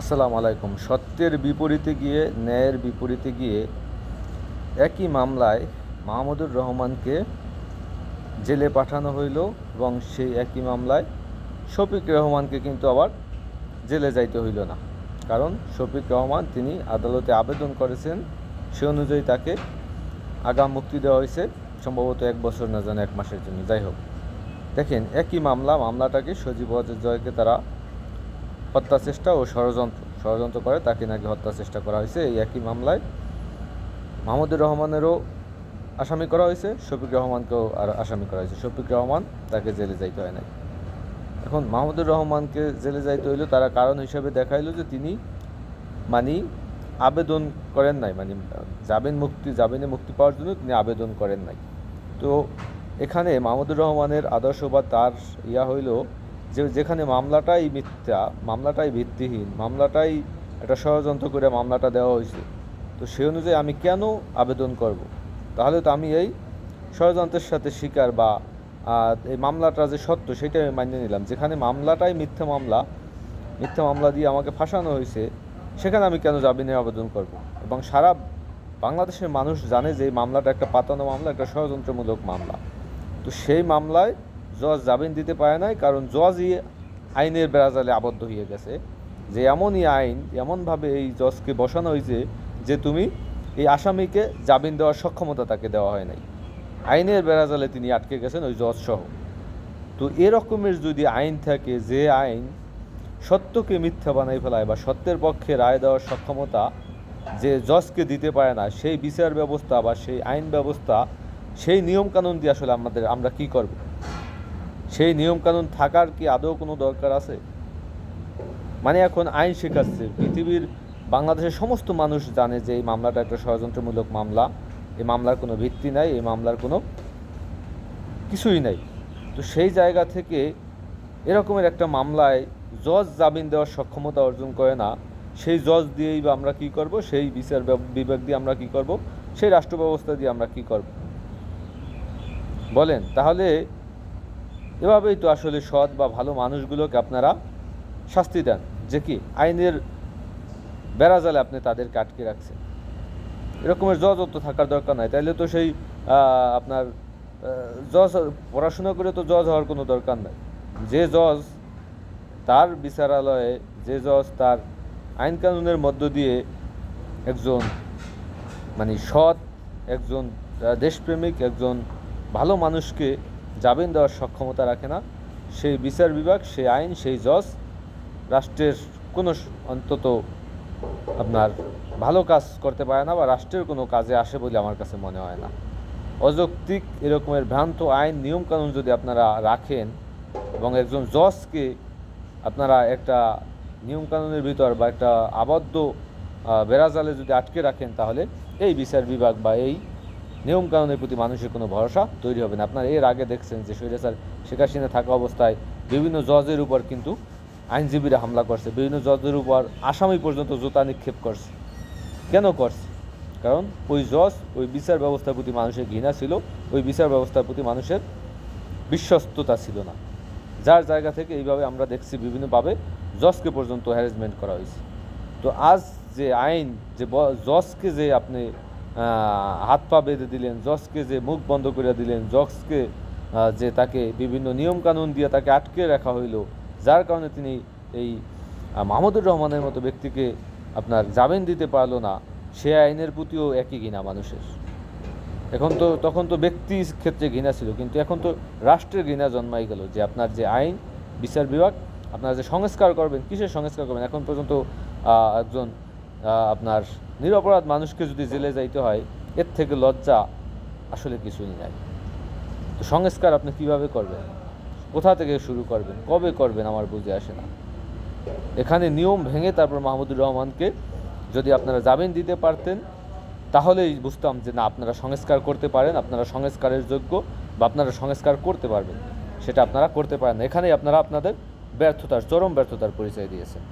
আসসালামু আলাইকুম। সত্যের বিপরীতে গিয়ে, ন্যায়ের বিপরীতে গিয়ে একই মামলায় মাহমুদুর রহমানকে জেলে পাঠানো হইল এবং সেই একই মামলায় শফিক রহমানকে কিন্তু আবার জেলে যাইতে হইল না। কারণ শফিক রহমান তিনি আদালতে আবেদন করেছেন, সে অনুযায়ী তাকে আগাম মুক্তি দেওয়া হয়েছে, সম্ভবত এক বছর না যেন এক মাসের জন্য। যাই হোক, দেখেন, একই মামলা, মামলাটাকে সজীব জয়কে তারা হত্যা চেষ্টা ও ষড়যন্ত্র ষড়যন্ত্র করে, তাকে নাকি হত্যা চেষ্টা করা হয়েছে, এই একই মামলায় মাহমুদুর রহমানেরও আসামি করা হয়েছে, শফিক রহমানকেও আর আসামি করা হয়েছে। শফিক রহমান তাকে জেলে যাইতে হয় নাই। এখন মাহমুদুর রহমানকে জেলে যাইতে হইল তারা কারণ হিসেবে দেখাইলো যে তিনি মানে আবেদন করেন নাই মানে জামিন মুক্তি, জামিনে মুক্তি পাওয়ার জন্য তিনি আবেদন করেন নাই। তো এখানে মাহমুদুর রহমানের আদর্শ বা তার ইয়া হইল যে যেখানে মামলাটাই মিথ্যা, মামলাটাই ভিত্তিহীন, মামলাটাই একটা ষড়যন্ত্র করে মামলাটা দেওয়া হয়েছে, তো সে অনুযায়ী আমি কেন আবেদন করব। তাহলে তো আমি এই ষড়যন্ত্রের সাথে শিকার বা এই মামলাটা যে সত্য সেটাই আমি মানিয়ে নিলাম। যেখানে মামলাটাই মিথ্যা মামলা মিথ্যা মামলা দিয়ে আমাকে ফাঁসানো হয়েছে, সেখানে আমি কেন জামিনের আবেদন করব? এবং সারা বাংলাদেশের মানুষ জানে যে এই মামলাটা একটা পাতানো মামলা, একটা ষড়যন্ত্রমূলক মামলা। তো সেই মামলায় জজ জামিন দিতে পারে নাই, কারণ জজই আইনের বেড়াজালে আবদ্ধ হয়ে গেছে। যে এমনই আইন, এমনভাবে এই জজকে বসানো হয়েছে যে তুমি এই আসামিকে জামিন দেওয়ার সক্ষমতা তাকে দেওয়া হয় নাই। আইনের বেড়াজালে তিনি আটকে গেছেন ওই জজ সহ। তো এরকমের যদি আইন থাকে, যে আইন সত্যকে মিথ্যা বানাই ফেলায় বা সত্যের পক্ষে রায় দেওয়ার সক্ষমতা যে জজকে দিতে পারে না, সেই বিচার ব্যবস্থা বা সেই আইন ব্যবস্থা, সেই নিয়মকানুন দিয়ে আসলে আমাদের, আমরা কি করব? সেই নিয়মকানুন থাকার কি আদৌ কোনো দরকার আছে? মানে এখন আইন শেখাচ্ছে, পৃথিবীর বাংলাদেশের সমস্ত মানুষ জানে যে এই মামলাটা একটা ষড়যন্ত্রমূলক মামলা। এই মামলার কোনো ভিত্তি নাই, এই মামলার কোনো কিছুই নাই। তো সেই জায়গা থেকে এরকমের একটা মামলায় জজ জামিন দেওয়ার সক্ষমতা অর্জন করে না, সেই জজ দিয়েই বা আমরা কি করব, সেই বিচার বিভাগ দিয়ে আমরা কি করব, সেই রাষ্ট্র ব্যবস্থা দিয়ে আমরা কি করব? বলেন, তাহলে এভাবেই তো আসলে সৎ বা ভালো মানুষগুলোকে আপনারা শাস্তি দেন। যে কি, আইনের বেড়াজালে আপনি তাদেরকে আটকে রাখছেন। এরকমের জজ তো থাকার দরকার নাই। তাইলে তো সেই আপনার জজ, পড়াশোনা করে তো জজ হওয়ার কোনো দরকার নাই। যে জজ তার বিচারালয়ে, যে জজ তার আইন কানুনের মধ্য দিয়ে একজন মানে সৎ, একজন দেশপ্রেমিক, একজন ভালো মানুষকে জামিন দেওয়ার সক্ষমতা রাখে না। সেই বিচার বিভাগ, সেই আইন, সেই জজ রাষ্ট্রের কোনো অন্তত আপনার ভালো কাজ করতে পারে না বা রাষ্ট্রের কোনো কাজে আসে বলে আমার কাছে মনে হয় না। অযৌক্তিক এরকমের ভ্রান্ত আইন, নিয়মকানুন যদি আপনারা রাখেন এবং একজন জজকে আপনারা একটা নিয়মকানুনের ভিতর বা একটা আবদ্ধ বেড়াজালে যদি আটকে রাখেন তাহলে এই বিচার বিভাগ বা এই নিয়মকানুনের প্রতি মানুষের কোনো ভরসা তৈরি হবে না। আপনারা এর আগে দেখছেন যে স্বৈরাচার শেখ হাসিনা থাকা অবস্থায় বিভিন্ন জজের উপর কিন্তু আইনজীবীরা হামলা করছে। বিভিন্ন জজের উপর আসামি পর্যন্ত জুতা নিক্ষেপ করছে। কেন করছে? কারণ ওই জজ, ওই বিচার ব্যবস্থার প্রতি মানুষের ঘৃণা ছিল, ওই বিচার ব্যবস্থার প্রতি মানুষের বিশ্বস্ততা ছিল না। যার জায়গা থেকে এইভাবে আমরা দেখছি বিভিন্নভাবে জজকে পর্যন্ত হ্যারাসমেন্ট করা হয়েছে। তো আজ যে আইন, যে জজকে যে আপনি হাত পা বেঁধে দিলেন জজকে যে মুখ বন্ধ করে দিলেন আহ, যে তাকে বিভিন্ন নিয়মকানুন দিয়ে তাকে আটকে রাখা হইল যার কারণে তিনি এই মাহমুদুর রহমানের মতো ব্যক্তিকে আপনার জামিন দিতে পারল না সে আইনের প্রতিও একই ঘৃণা মানুষের। এখন তো তখন তো ব্যক্তির ক্ষেত্রে ঘৃণা ছিল কিন্তু এখন তো রাষ্ট্রের ঘৃণা জন্মাই গেল যে আপনার যে আইন বিচার বিভাগ আপনারা যে সংস্কার করবেন কিসের সংস্কার করবেন? এখন পর্যন্ত একজন আপনার নিরপরাধ মানুষকে যদি জেলে যাইতে হয়, এর থেকে লজ্জা আসলে কিছুই নাই। তো সংস্কার আপনি কীভাবে করবেন? কোথা থেকে শুরু করবেন? কবে করবেন আমার বুঝে আসে না। এখানে নিয়ম ভেঙে তারপর মাহমুদুর রহমানকে যদি আপনারা জামিন দিতে পারতেন, তাহলেই বুঝতাম যে না, আপনারা সংস্কার করতে পারেন, আপনারা সংস্কারের যোগ্য বা আপনারা সংস্কার করতে পারবেন। সেটা আপনারা করতে পারেন এখানেই আপনারা আপনাদের ব্যর্থতার, চরম ব্যর্থতার পরিচয় দিয়েছেন।